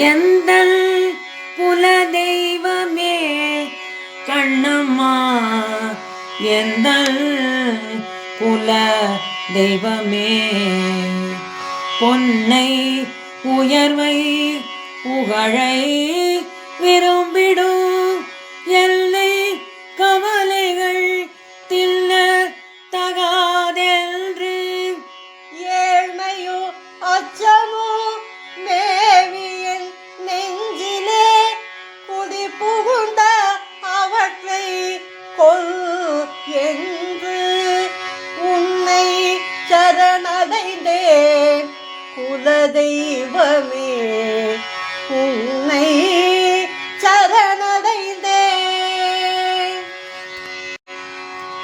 எந்த குல தெய்வமே கண்ணம்மா எந்த குல தெய்வமே பொன்னை உயர்வை புகழை விரும்பிடும் தெய்வமே உன்னை சரணடைந்தே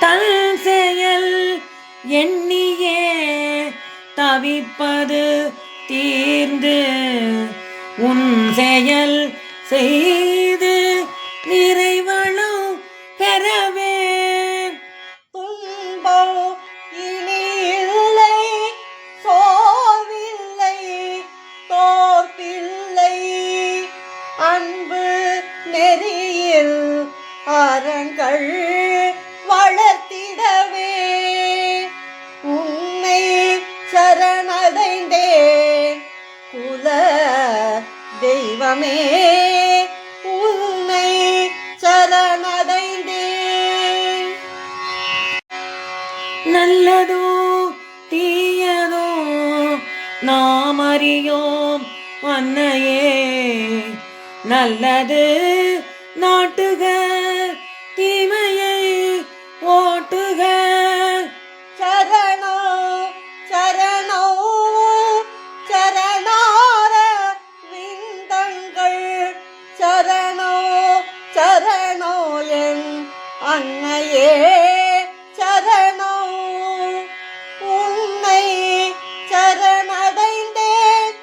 தன் செயல் எண்ணியே தவிப்பது தீர்ந்து உன் செயல் செய்து நிறைவனும் பெறவே அறங்கள் வளர்த்திடவே. உன்னை சரணடைந்தேன். குல தெய்வமே உன்னை சரணடைந்தேன். நல்லதோ தீயதோ நாம் அறியோம் அன்னையே. நல்லது நாட்டு அன்னையே சரணோ உன்னை சரணடைந்தேன்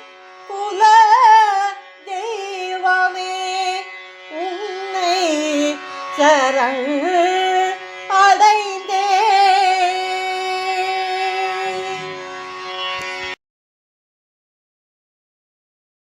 குல தெய்வமே உன்னை சரண்